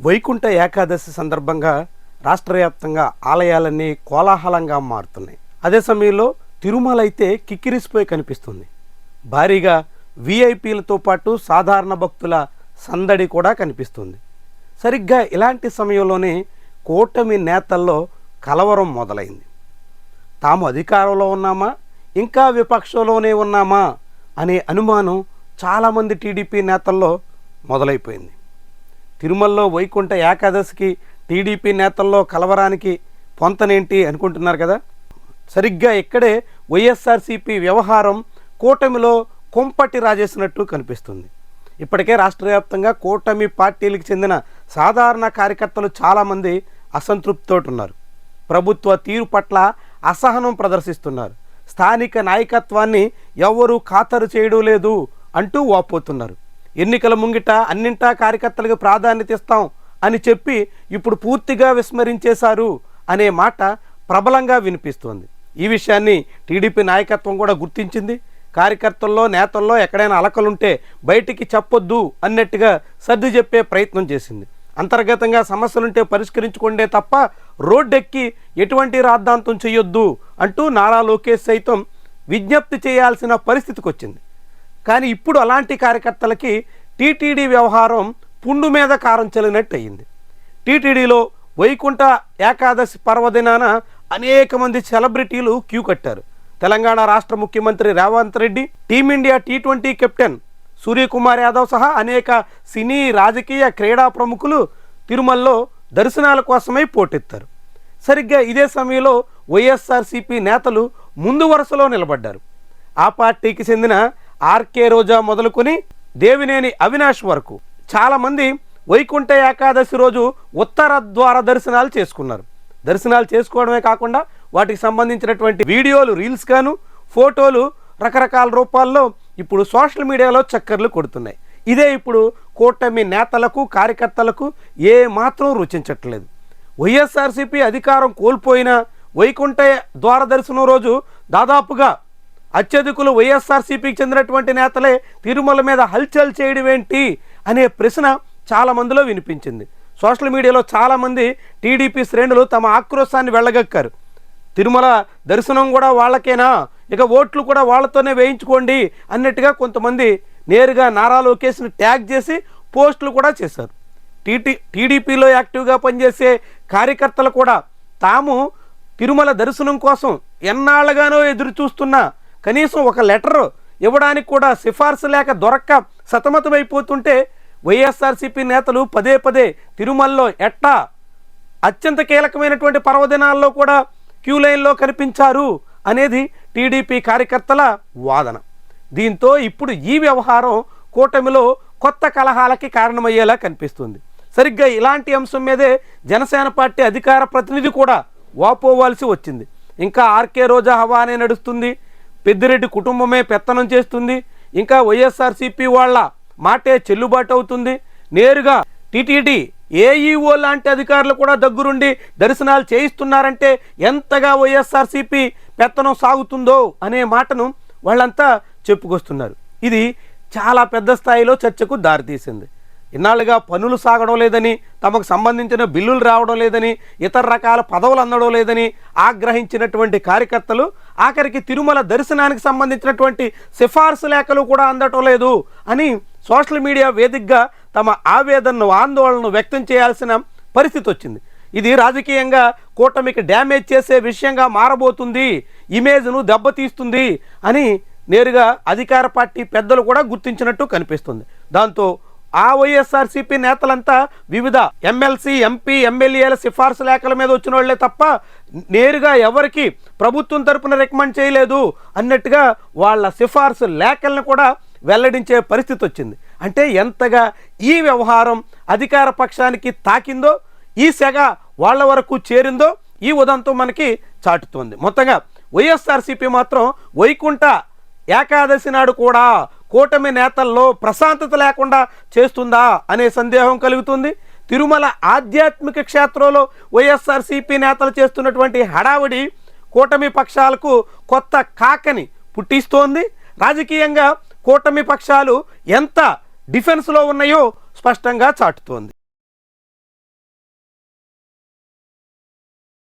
వైకుంఠ ఏకాదశి సందర్భంగా రాష్ట్ర వ్యాప్తంగా ఆలయాలన్నీ కోలాహలంగా మారుతున్నాయి. అదే సమయంలో తిరుమల అయితే కిక్కిరిసిపోయి కనిపిస్తుంది. భారీగా విఐపీలతో పాటు సాధారణ భక్తుల సందడి కూడా కనిపిస్తుంది. సరిగ్గా ఇలాంటి సమయంలోనే కూటమి నేతల్లో కలవరం మొదలైంది. తాము అధికారంలో ఉన్నామా? ఇంకా విపక్షంలోనే ఉన్నామా? అనే అనుమానం చాలామంది టీడీపీ నేతల్లో మొదలైపోయింది. తిరుమలలో వైకుంఠ ఏకాదశికి టీడీపీ నేతల్లో కలవరానికి పొంతనేంటి అనుకుంటున్నారు కదా? సరిగ్గా ఇక్కడే వైఎస్ఆర్సీపీ వ్యవహారం కూటమిలో కొంపటి రాజేసినట్టు కనిపిస్తుంది. ఇప్పటికే రాష్ట్ర వ్యాప్తంగా కూటమి పార్టీలకు చెందిన సాధారణ కార్యకర్తలు చాలామంది అసంతృప్తితో ఉన్నారు ప్రభుత్వ తీరు పట్ల అసహనం ప్రదర్శిస్తున్నారు. స్థానిక నాయకత్వాన్ని ఎవ్వరూ ఖాతరు చేయడం లేదు అంటూ వాపోతున్నారు. ఎన్నికల ముంగిట అన్నింటా కార్యకర్తలకు ప్రాధాన్యత ఇస్తాం అని చెప్పి ఇప్పుడు పూర్తిగా విస్మరించేశారు అనే మాట ప్రబలంగా వినిపిస్తోంది. ఈ విషయాన్ని టీడీపీ నాయకత్వం కూడా గుర్తించింది. కార్యకర్తల్లో నేతల్లో ఎక్కడైనా అలకలుంటే బయటికి చెప్పొద్దు అన్నట్టుగా సర్ది చెప్పే ప్రయత్నం చేసింది. అంతర్గతంగా సమస్యలుంటే పరిష్కరించుకుంటే తప్ప రోడ్డెక్కి ఎటువంటి రాద్ధాంతం చేయొద్దు అంటూ నారా లోకేష్ సైతం విజ్ఞప్తి చేయాల్సిన పరిస్థితికి వచ్చింది కానీ ఇప్పుడు అలాంటి కార్యకర్తలకి టీటీడీ వ్యవహారం పుండు మీద కారం చెల్లినట్టు అయింది టీటీడీలో వైకుంఠ ఏకాదశి పర్వదినాన అనేక మంది సెలబ్రిటీలు క్యూ కట్టారు. తెలంగాణ రాష్ట్ర ముఖ్యమంత్రి Revanth Reddy team India T twenty captain Suryakumar Yadav సహా అనేక సినీ రాజకీయ క్రీడా ప్రముఖులు తిరుమలలో దర్శనాల కోసమై పోటెత్తారు. సరిగ్గా ఇదే సమయంలో వైఎస్ఆర్సీపీ నేతలు ముందు వరుసలో నిలబడ్డారు. ఆ పార్టీకి చెందిన ఆర్కే రోజా మొదలుకొని దేవినేని అవినాష్ వరకు. చాలామంది వైకుంఠ ఏకాదశి రోజు ఉత్తర ద్వార దర్శనాలు చేసుకున్నారు. దర్శనాలు చేసుకోవడమే కాకుండా వాటికి సంబంధించినటువంటి వీడియోలు రీల్స్ గాను ఫోటోలు రకరకాల రూపాల్లో ఇప్పుడు సోషల్ మీడియాలో చక్కర్లు కొడుతున్నాయి. ఇదే ఇప్పుడు కూటమి నేతలకు కార్యకర్తలకు ఏ మాత్రం రుచించట్లేదు. వైఎస్ఆర్సీపీ అధికారం కోల్పోయిన వైకుంఠ ద్వార దర్శనం రోజు దాదాపుగా అత్యధికులు వైఎస్ఆర్సీపీకి చెందినటువంటి నేతలే తిరుమల మీద హల్చల్ చేయడం ఏంటి అనే ప్రశ్న చాలా మందిలో వినిపించింది. సోషల్ మీడియాలో చాలామంది టీడీపీ శ్రేణులు తమ ఆక్రోశాన్ని వెళ్ళగక్కారు. తిరుమల దర్శనం కూడా వాళ్ళకేనా? ఇక ఓట్లు కూడా వాళ్ళతోనే వేయించుకోండి అన్నట్టుగా కొంతమంది నేరుగా నారా లోకేష్ని ట్యాగ్ చేసి పోస్టులు కూడా చేశారు. టీటీ టీడీపీలో యాక్టివ్గా పనిచేసే కార్యకర్తలు కూడా తాము తిరుమల దర్శనం కోసం ఎన్నాళ్ళగానో ఎదురు చూస్తున్నా కనీసం ఒక లెటర్ ఇవ్వడానికి కూడా సిఫార్సు లేక దొరక్క సతమతమైపోతుంటే వైఎస్ఆర్సీపీ నేతలు పదే పదే తిరుమలలో ఎట్టా అత్యంత కీలకమైనటువంటి పర్వదినాల్లో కూడా క్యూ లైన్లో కనిపించారు అనేది టీడీపీ కార్యకర్తల వాదన. దీంతో ఇప్పుడు ఈ వ్యవహారం కూటమిలో కొత్త కలహాలకి కారణమయ్యేలా కనిపిస్తుంది. సరిగ్గా ఇలాంటి అంశం మీదే జనసేన పార్టీ అధికార ప్రతినిధి కూడా వాపోవాల్సి వచ్చింది. ఇంకా ఆర్కే రోజా హవానే నడుస్తుంది. పెద్దిరెడ్డి కుటుంబమే పెత్తనం చేస్తుంది. ఇంకా వైఎస్ఆర్సీపీ వాళ్ళ మాటే చెల్లుబాటు అవుతుంది. నేరుగా టీటీడీ ఏఈఓ లాంటి అధికారులు కూడా దగ్గరుండి దర్శనాలు చేయిస్తున్నారంటే ఎంతగా వైఎస్ఆర్సీపీ పెత్తనం సాగుతుందో అనే మాటను వాళ్ళంతా చెప్పుకొస్తున్నారు. ఇది చాలా పెద్ద స్థాయిలో చర్చకు దారితీసింది. ఇన్నాళ్ళుగా పనులు సాగడం లేదని తమకు సంబంధించిన బిల్లులు రావడం లేదని ఇతర రకాల పదవులు అందడం లేదని ఆగ్రహించినటువంటి కార్యకర్తలు ఆఖరికి తిరుమల దర్శనానికి సంబంధించినటువంటి సిఫార్సు లేఖలు కూడా అందటం లేదు అని సోషల్ మీడియా వేదికగా తమ ఆవేదనను ఆందోళనను వ్యక్తం చేయాల్సిన పరిస్థితి వచ్చింది. ఇది రాజకీయంగా కూటమికి డ్యామేజ్ చేసే విషయంగా మారబోతుంది ఇమేజ్ను దెబ్బతీస్తుంది అని నేరుగా అధికార పార్టీ పెద్దలు కూడా గుర్తించినట్టు కనిపిస్తుంది. దాంతో ఆ వైఎస్ఆర్సీపీ నేతలంతా వివిధ ఎమ్మెల్సీ ఎంపీ ఎమ్మెల్యేల సిఫార్సు లేఖల మీద వచ్చిన వాళ్ళే తప్ప నేరుగా ఎవరికి ప్రభుత్వం తరపున రికమెండ్ చేయలేదు అన్నట్టుగా వాళ్ళ సిఫార్సు లేఖలను కూడా వెల్లడించే పరిస్థితి వచ్చింది. అంటే ఎంతగా ఈ వ్యవహారం అధికార పక్షానికి తాకిందో ఈ సెగ వాళ్ళ వరకు చేరిందో ఈ ఉదంతం మనకి చాటుతోంది. మొత్తంగా వైఎస్ఆర్సీపీ మాత్రం వైకుంఠ ఏకాదశి నాడు కూడా కూటమి నేతల్లో ప్రశాంతత లేకుండా చేస్తుందా అనే సందేహం కలుగుతుంది. తిరుమల ఆధ్యాత్మిక క్షేత్రంలో వైఎస్ఆర్సీపీ నేతలు చేస్తున్నటువంటి హడావిడి కూటమి పక్షాలకు కొత్త కాకని పుట్టిస్తోంది. రాజకీయంగా కూటమి పక్షాలు ఎంత డిఫెన్స్లో ఉన్నాయో స్పష్టంగా చాటుతోంది.